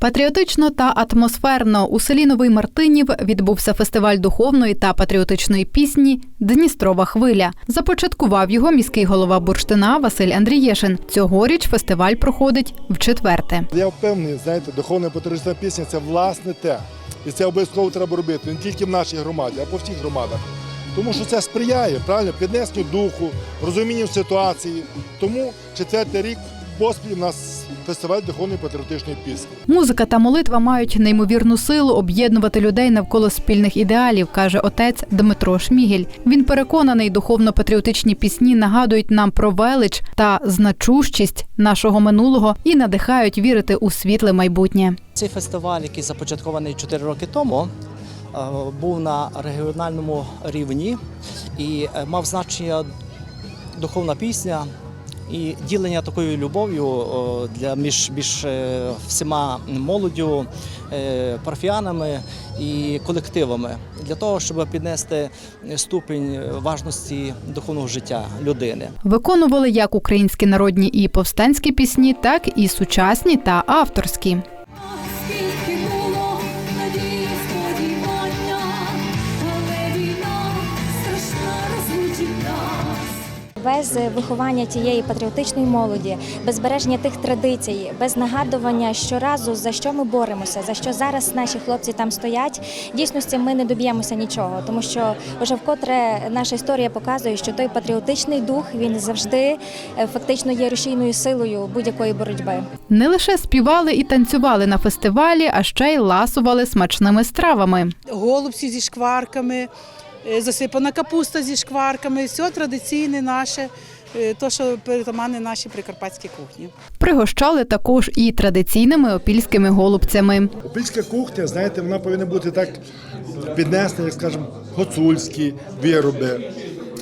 Патріотично та атмосферно у селі Новий Мартинів відбувся фестиваль духовної та патріотичної пісні Дністрова хвиля. Започаткував його міський голова бурштина Василь Андрієшин. Цьогоріч фестиваль проходить вчетверте. Я впевнений, знаєте, духовна патріотична пісня це власне те. І це обов'язково треба робити не тільки в нашій громаді, а по всіх громадах. Тому що це сприяє правильно піднесенню духу, розумінню ситуації. Тому четвертий рік поспіль у нас фестиваль духовної патріотичної пісні. Музика та молитва мають неймовірну силу об'єднувати людей навколо спільних ідеалів, каже отець Дмитро Шмігель. Він переконаний, духовно-патріотичні пісні нагадують нам про велич та значущість нашого минулого і надихають вірити у світле майбутнє. Цей фестиваль, який започаткований 4 роки тому, е, був на регіональному рівні і е, мав значення духовна пісня і ділення такою любов'ю для між, між е, всіма молоддю, е, парафіянами і колективами для того, щоб піднести ступінь важності духовного життя людини. Виконували як українські народні і повстанські пісні, так і сучасні та авторські. Скільки було надії сподівання, але війна страшна. Без виховання тієї патріотичної молоді, без збереження тих традицій, без нагадування щоразу за що ми боремося, за що зараз наші хлопці там стоять. Дійсності ми не доб'ємося нічого, тому що вже вкотре наша історія показує, що той патріотичний дух він завжди е, фактично є рушійною силою будь-якої боротьби. Не лише співали і танцювали на фестивалі, а ще й ласували смачними стравами. голубці зі шкварками, засипана капуста зі шкварками, все традиційне наше, е, то, що притаманне нашій прикарпатській кухні. Пригощали також і традиційними опільськими голубцями. Опільська кухня, знаєте, вона повинна бути так піднесена, як скажімо, гуцульські вироби,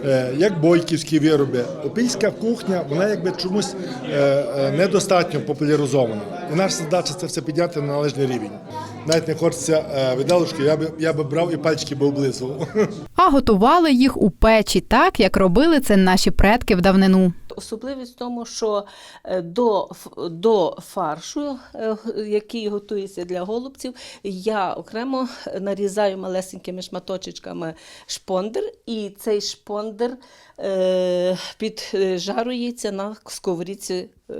е, як бойківські вироби. Опільська кухня, вона якби чомусь е, е, недостатньо популяризована. І наша задача це все підняти на належний рівень. Навіть не хочеться е, виделочки, я би я би брав і пальчики би облизував. А готували їх у печі, так як робили це наші предки в давнину. Особливість в тому, що е, до, до фаршу, е, який готується для голубців, я окремо нарізаю малесенькими шматочечками шпондер, і цей шпондер е, піджарується на сковорідці е,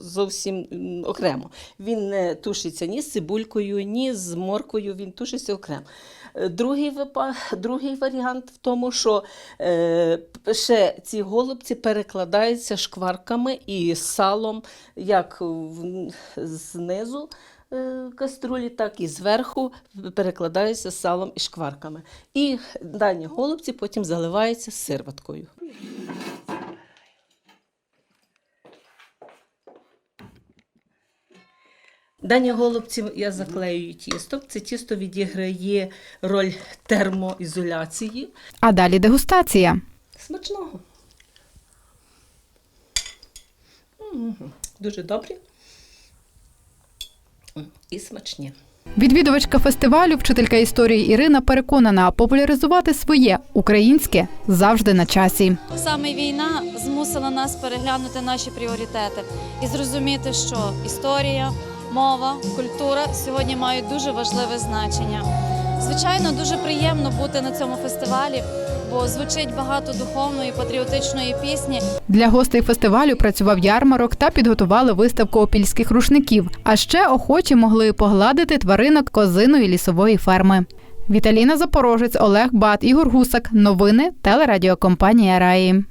зовсім окремо. Він не тушиться ні з цибулькою, ні з морквою, він тушиться окремо. Е, Другий, випа... Другий варіант в тому, що е, ще ці голубці перекладаються шкварками і салом, як знизу е, каструлі, так і зверху перекладаються салом і шкварками. І дані голубці потім заливаються сирваткою. Дані голубці я заклеюю тісто. Це тісто відіграє роль термоізоляції. А далі дегустація. Смачного. Дуже добрі. І смачні. Відвідувачка фестивалю, вчителька історії Ірина переконана, популяризувати своє українське завжди на часі. Саме війна змусила нас переглянути наші пріоритети і зрозуміти, що історія, мова, культура сьогодні мають дуже важливе значення. Звичайно, дуже приємно бути на цьому фестивалі, бо звучить багато духовної, патріотичної пісні. Для гостей фестивалю працював ярмарок та підготували виставку опільських рушників. А ще охочі могли погладити тваринок козиної лісової ферми. Віталіна Запорожець, Олег Бат, Ігор Гусак. Новини телерадіокомпанія Раї.